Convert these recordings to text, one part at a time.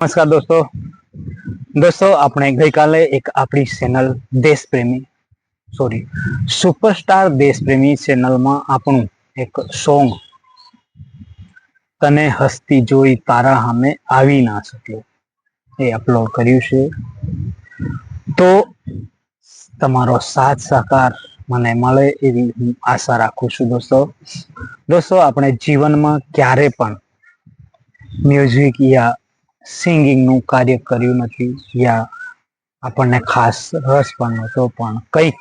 નમસ્કાર દોસ્તો. દોસ્તો, આપણે ગઈકાલે એક આપણી channel Deshpremi sorry superstar Deshpremi ચેનલમાં આપણું એક સોંગ તને હસતી જોઈ તારા સામે આવી ના શક્યો એ અપલોડ કર્યું છે. તો તમારો સાથ સહકાર મને મળે એવી હું આશા રાખું છું દોસ્તો. દોસ્તો, આપણે જીવનમાં ક્યારે પણ મ્યુઝિક યા સિંગિંગનું કાર્ય કર્યું નથી યા આપણને ખાસ રસ પણ નહોતો, પણ કંઈક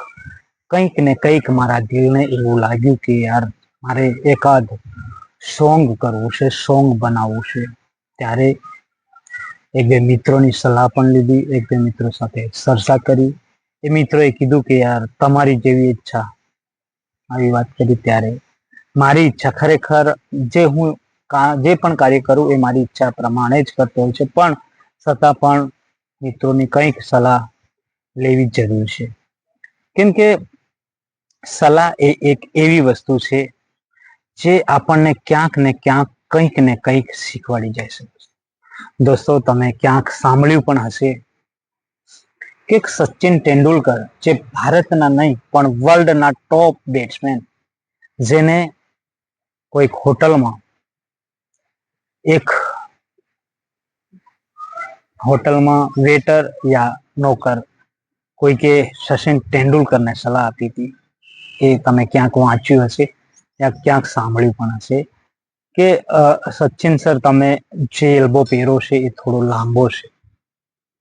કંઈક ને કંઈક મારા દિલને એવું લાગ્યું કે યાર, મારે એકાદ સોંગ કરવું છે સોંગ બનાવવું છે. ત્યારે એક બે મિત્રોની સલાહ પણ લીધી, એક બે મિત્રો સાથે ચર્ચા કરી. એ મિત્રોએ કીધું કે યાર, તમારી જેવી ઈચ્છા. આવી વાત કરી ત્યારે. મારી ઈચ્છા ખરેખર જે હું જે પણ કાર્ય કરું એ મારી ઈચ્છા પ્રમાણે જ કરતો હોય છે. પણ છતાં પણ મિત્રોની કંઈક સલાહ લેવી જરૂર છે. કેમ કે સલાહ એ એક એવી વસ્તુ છે જે આપણને ક્યાંક ને ક્યાંક કંઈક ને કંઈક શીખવાડી જાય છે. દોસ્તો, તમે ક્યાંક સાંભળ્યું પણ હશે કે સચિન તેંડુલકર, જે ભારતના નહીં, પણ વર્લ્ડના ટોપ બેટ્સમેન જેને કોઈક હોટલમાં એક હોટલમાં વેટર યા નોકર કોઈકે સચિન તેંડુલકરને સલાહ આપી હતી એ તમે ક્યાંક વાંચ્યું હશે યા ક્યાંક સાંભળ્યું પણ હશે કે સચિન સર, તમે જે એલ્બો પહેરો છે એ થોડો લાંબો છે.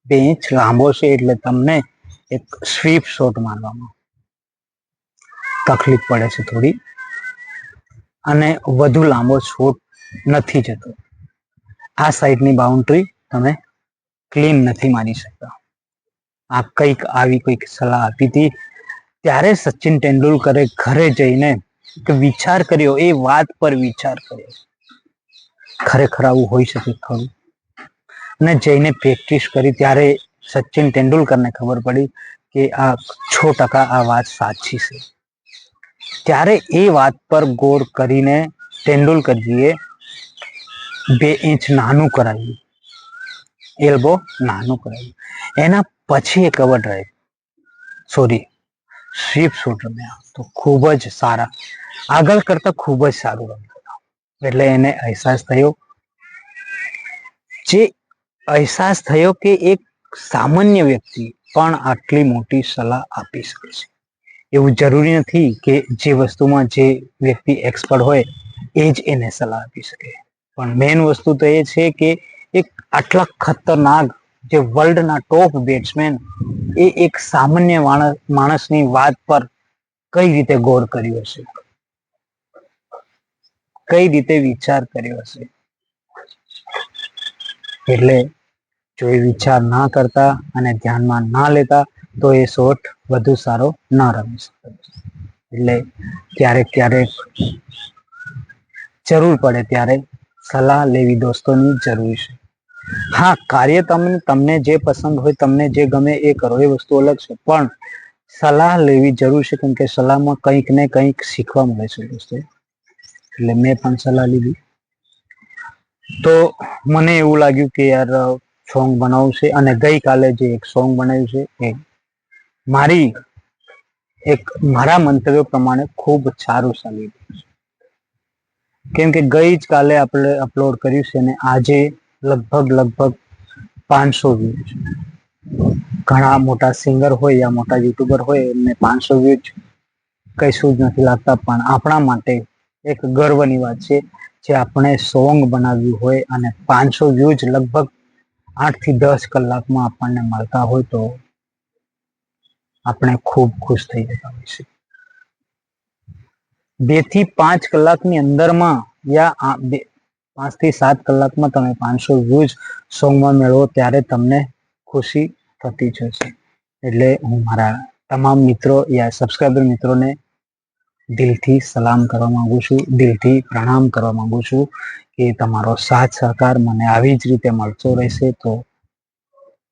બે ઇંચ લાંબો છે એટલે તમને એક સ્વીપ શોટ મારવામાં તકલીફ પડે છે થોડી. અને વધુ લાંબો શોટ નથી જતો. આ સાઈડની બાઉન્ડ્રી તમે ક્લીન નથી માની શકતા. આ કંઈક આવી કોઈક સલાહ આપી હતી. ત્યારે સચિન તેંડુલકરે ઘરે જઈને વિચાર કર્યો, એ વાત પર વિચાર કર્યો. ખરેખર આવું હોઈ શકે ખરું? અને જઈને પ્રેક્ટિસ કરી ત્યારે સચિન તેંડુલકરને ખબર પડી કે આ છ ટકા આ વાત સાચી છે. ત્યારે એ વાત પર ગોળ કરીને તેંડુલકરજીએ બે ઇંચ નાનું કરાવ્યું એલ્બો નાનું કરાવ્યું એના પછી એ cover drive sorry sweep shot રમ્યા તો ખૂબ જ સારા. આગળ કરતા ખૂબ જ સારું રમ્યા એટલે એને અહેસાસ થયો. જે અહેસાસ થયો કે એક સામાન્ય વ્યક્તિ પણ આટલી મોટી સલાહ આપી શકે છે. એવું જરૂરી નથી કે જે વસ્તુમાં જે વ્યક્તિ એક્સપર્ટ હોય, એ જ એને સલાહ આપી શકે. પણ મેઇન વસ્તુ તો એ છે કે એક આટલા ખતરનાક જે વર્લ્ડના ટોપ બેટ્સમેન એ એક સામાન્ય માણસની વાત પર કઈ રીતે ગોળ કર્યો હશે? કઈ રીતે વિચાર કર્યો હશે? એટલે જો એ વિચાર ના કરતા અને ધ્યાનમાં ના લેતા તો એ શોટ વધુ સારો ના રમી શકે. એટલે ક્યારેક ક્યારેક જરૂર પડે ત્યારે સલાહ લેવી દોસ્તોની જરૂર છે. હા, કાર્ય તમને તમને જે પસંદ હોય, તમને જે ગમે એ કરો, એ વસ્તુ અલગ છે. પણ સલાહ લેવી જરૂર છે કેમ કે સલાહમાં કંઈક ને કંઈક શીખવા મળે છે દોસ્તો. એટલે મેં પણ સલાહ લીધી. તો મને એવું લાગ્યું કે યાર, સોંગ બનાવવું છે અને ગઈકાલે જે એક સોંગ બનાવ્યું છે એ મારી એક, મારા મંતવ્ય પ્રમાણે ખૂબ સારું ચાલી રહ્યું છે. કેમ કે ગઈ જ કાલે આપણે અપલોડ કર્યું છે અને આજે લગભગ લગભગ પાંચસો વ્યૂ છે. ઘણા મોટા સિંગર હોય યા મોટા યુટ્યુબર હોય એમને પાંચસો વ્યૂ કશું જ નથી લાગતા, પણ આપણા માટે એક ગર્વની વાત છે જે આપણે સોંગ બનાવ્યું હોય અને પાંચસો વ્યૂઝ લગભગ આઠથી દસ કલાકમાં આપણને મળતા હોય તો આપણે ખૂબ ખુશ થઈ જતા હોય છે બેથી પાંચ કલાકની અંદરમાં યા પાંચથી સાત કલાકમાં તમે પાંચસો વ્યૂઝ સોંગમાં મેળવો ત્યારે તમને ખુશી થતી જશે એટલે હું મારા તમામ મિત્રો યા સબસ્ક્રાઈબર મિત્રોને દિલથી સલામ કરવા માંગુ છું, દિલથી પ્રણામ કરવા માંગુ છું કે તમારો સાથ સહકાર મને આવી જ રીતે મળતો રહેશે તો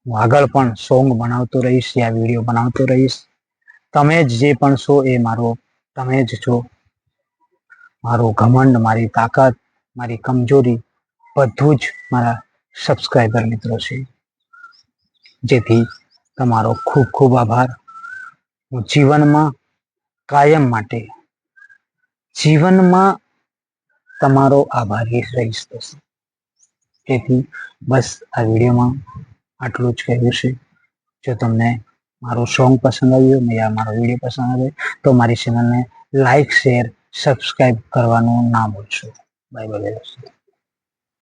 હું આગળ પણ સોંગ બનાવતો રહીશ, યા વીડિયો બનાવતો રહીશ. તમે જ જે પણ છો એ મારો, તમે જ છો. મારો ઘમંડ, મારી તાકાત, મારી કમજોરી બધું જ મારા સબસ્ક્રાઈબર મિત્રો છે. જેથી તમારો ખૂબ ખૂબ આભાર. હું જીવનમાં કાયમ માટે જીવનમાં તમારો આભારી રહીશ દોસ્તો તેથી બસ આ વિડીયોમાં આટલું જ કહ્યું છે. જો તમને મારું સોંગ પસંદ આવ્યું યા મારો વીડિયો પસંદ આવ્યો, તો મારી ચેનલને લાઈક શેર સબસ્ક્રાઈબ કરવાનું ના ભૂલશો. Bye bye